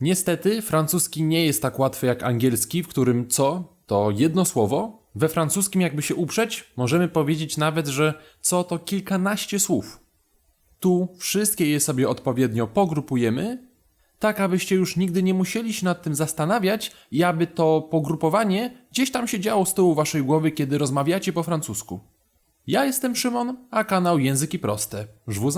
Niestety, francuski nie jest tak łatwy jak angielski, w którym co to jedno słowo. We francuskim, jakby się uprzeć, możemy powiedzieć nawet, że co to kilkanaście słów. Tu wszystkie je sobie odpowiednio pogrupujemy, tak abyście już nigdy nie musieli się nad tym zastanawiać i aby to pogrupowanie gdzieś tam się działo z tyłu waszej głowy, kiedy rozmawiacie po francusku. Ja jestem Szymon, a kanał Języki Proste. Je vous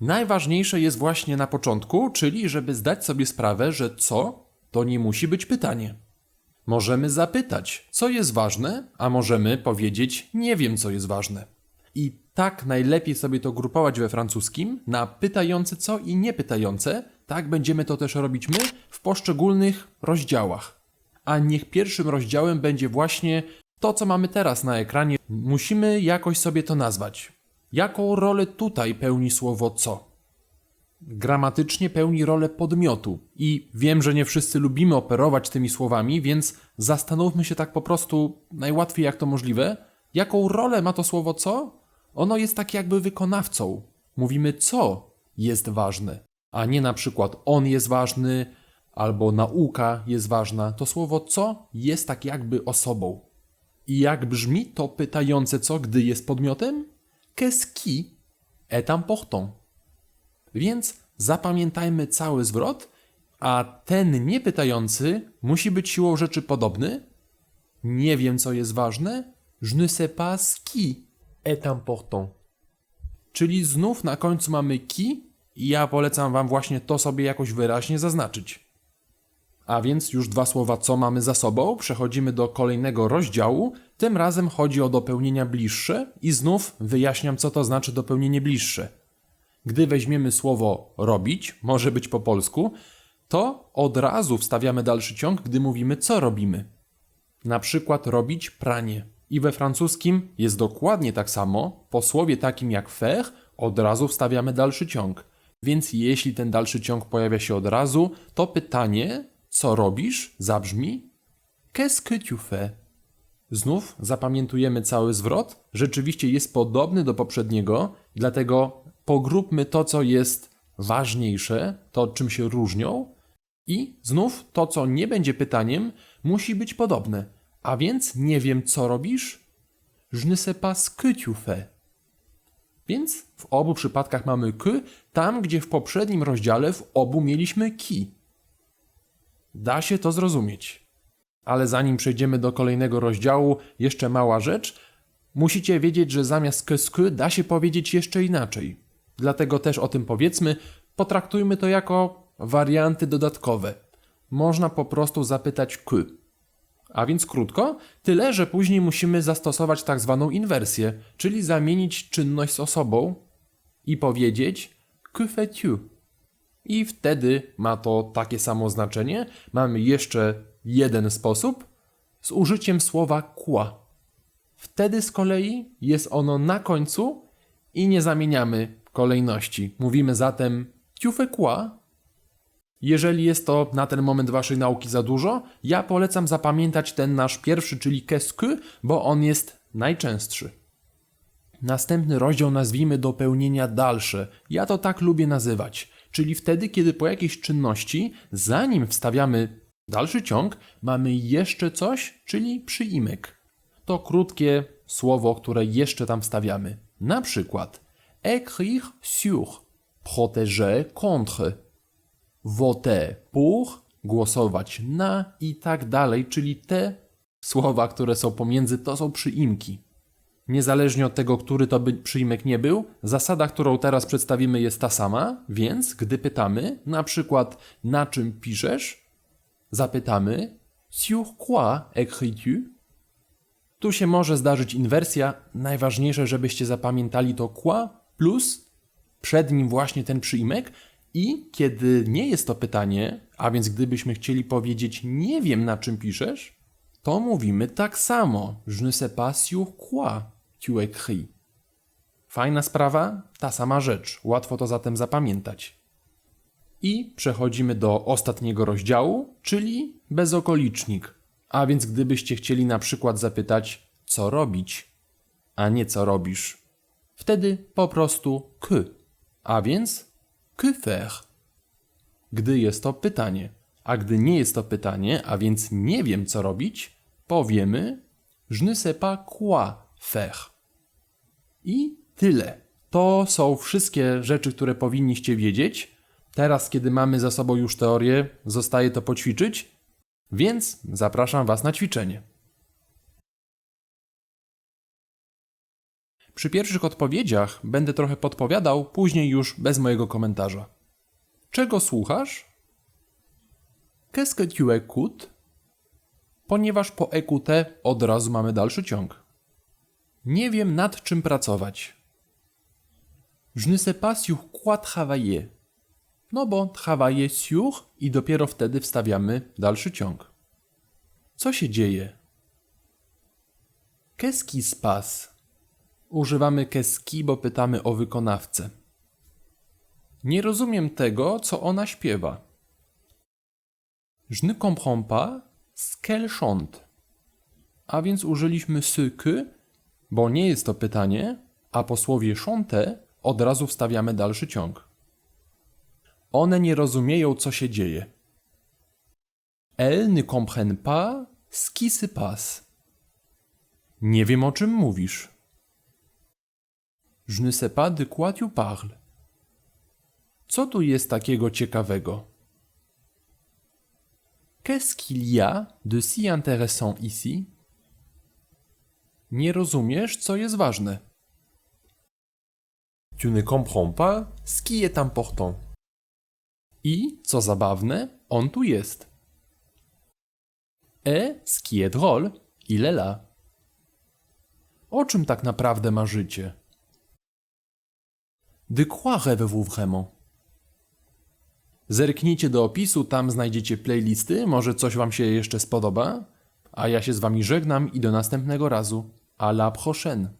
Najważniejsze jest właśnie na początku, czyli żeby zdać sobie sprawę, że co to nie musi być pytanie. Możemy zapytać, co jest ważne, a możemy powiedzieć, nie wiem, co jest ważne. I tak najlepiej sobie to grupować we francuskim na pytające co i niepytające. Tak będziemy to też robić my w poszczególnych rozdziałach. A niech pierwszym rozdziałem będzie właśnie to, co mamy teraz na ekranie. Musimy jakoś sobie to nazwać. Jaką rolę tutaj pełni słowo co? gramatycznie pełni rolę podmiotu. I wiem, że nie wszyscy lubimy operować tymi słowami, więc zastanówmy się tak po prostu najłatwiej jak to możliwe, jaką rolę ma to słowo co? Ono jest tak jakby wykonawcą. Mówimy co jest ważne, a nie na przykład on jest ważny albo nauka jest ważna. To słowo co jest tak jakby osobą. I jak brzmi to pytające co, gdy jest podmiotem? Qu'est-ce qui est important? Więc zapamiętajmy cały zwrot, a ten niepytający musi być siłą rzeczy podobny. Nie wiem, co jest ważne. Je ne sais pas ce qui est important. Czyli znów na końcu mamy qui i ja polecam Wam właśnie to sobie jakoś wyraźnie zaznaczyć. A więc już dwa słowa, co mamy za sobą. Przechodzimy do kolejnego rozdziału. Tym razem chodzi o dopełnienia bliższe i znów wyjaśniam, co to znaczy dopełnienie bliższe. Gdy weźmiemy słowo robić, może być po polsku, to od razu wstawiamy dalszy ciąg, gdy mówimy co robimy. Na przykład robić pranie. I we francuskim jest dokładnie tak samo. Po słowie takim jak faire od razu wstawiamy dalszy ciąg. Więc jeśli ten dalszy ciąg pojawia się od razu, to pytanie, co robisz, zabrzmi Qu'est-ce? Znów zapamiętujemy cały zwrot. Rzeczywiście jest podobny do poprzedniego, dlatego pogróbmy to, co jest ważniejsze, to czym się różnią, i znów to, co nie będzie pytaniem, musi być podobne. A więc nie wiem, co robisz? Je ne pas. Więc w obu przypadkach mamy k, tam gdzie w poprzednim rozdziale w obu mieliśmy ki. Da się to zrozumieć. Ale zanim przejdziemy do kolejnego rozdziału, jeszcze mała rzecz. Musicie wiedzieć, że zamiast que da się powiedzieć jeszcze inaczej. Dlatego też o tym powiedzmy, potraktujmy to jako warianty dodatkowe. Można po prostu zapytać Q. A więc krótko, tyle, że później musimy zastosować tak zwaną inwersję, czyli zamienić czynność z osobą i powiedzieć Que fais-tu? I wtedy ma to takie samo znaczenie. Mamy jeszcze jeden sposób z użyciem słowa quoi. Wtedy z kolei jest ono na końcu i nie zamieniamy kolejności. Mówimy zatem fais quoi? Jeżeli jest to na ten moment waszej nauki za dużo, ja polecam zapamiętać ten nasz pierwszy, czyli que, bo on jest najczęstszy. Następny rozdział nazwijmy dopełnienia dalsze. Ja to tak lubię nazywać. Czyli wtedy, kiedy po jakiejś czynności, zanim wstawiamy dalszy ciąg, mamy jeszcze coś, czyli przyimek. To krótkie słowo, które jeszcze tam wstawiamy. Na przykład écrire sur, protéger contre, voter pour, głosować na i tak dalej, czyli te słowa, które są pomiędzy, to są przyimki. Niezależnie od tego, który to by przyimek nie był, zasada, którą teraz przedstawimy jest ta sama, więc gdy pytamy, na przykład na czym piszesz, zapytamy sur quoi écris-tu? Tu się może zdarzyć inwersja. Najważniejsze, żebyście zapamiętali to quoi plus przed nim właśnie ten przyimek. I kiedy nie jest to pytanie, a więc gdybyśmy chcieli powiedzieć nie wiem na czym piszesz, to mówimy tak samo. Je ne sais pas sur quoi tu écris. Fajna sprawa, ta sama rzecz. Łatwo to zatem zapamiętać. I przechodzimy do ostatniego rozdziału, czyli bezokolicznik. A więc gdybyście chcieli na przykład zapytać, co robić, a nie co robisz. Wtedy po prostu que, a więc que faire. Gdy jest to pytanie, a gdy nie jest to pytanie, a więc nie wiem co robić, powiemy je ne sais pas quoi faire. I tyle. To są wszystkie rzeczy, które powinniście wiedzieć. Teraz, kiedy mamy za sobą już teorię, zostaje to poćwiczyć, więc zapraszam Was na ćwiczenie. Przy pierwszych odpowiedziach będę trochę podpowiadał, później już bez mojego komentarza. Czego słuchasz? Qu'est-ce que tu écoutes? Ponieważ po écouter od razu mamy dalszy ciąg. Nie wiem nad czym pracować. Je ne sais pas sur quoi travailler. No bo travailler sur i dopiero wtedy wstawiamy dalszy ciąg. Co się dzieje? Qu'est-ce qui se passe? Używamy qu'est-ce bo pytamy o wykonawcę. Nie rozumiem tego, co ona śpiewa. Je ne comprends pas ce qu'elle chante. A więc użyliśmy ce que, bo nie jest to pytanie, a po słowie chante od razu wstawiamy dalszy ciąg. One nie rozumieją, co się dzieje. Elles ne comprennent pas ce qui se passe. Nie wiem, o czym mówisz. Je ne sais pas de quoi tu parles. Co tu jest takiego ciekawego? Qu'est-ce qu'il y a de si intéressant ici? Nie rozumiesz, co jest ważne. Tu ne comprends pas ce qui est important. I, co zabawne, on tu jest. Et, ce qui est drôle, il est là. O czym tak naprawdę marzycie? De quoi rêvez-vous vraiment? Zerknijcie do opisu, tam znajdziecie playlisty, może coś Wam się jeszcze spodoba. A ja się z Wami żegnam i do następnego razu. A la prochaine!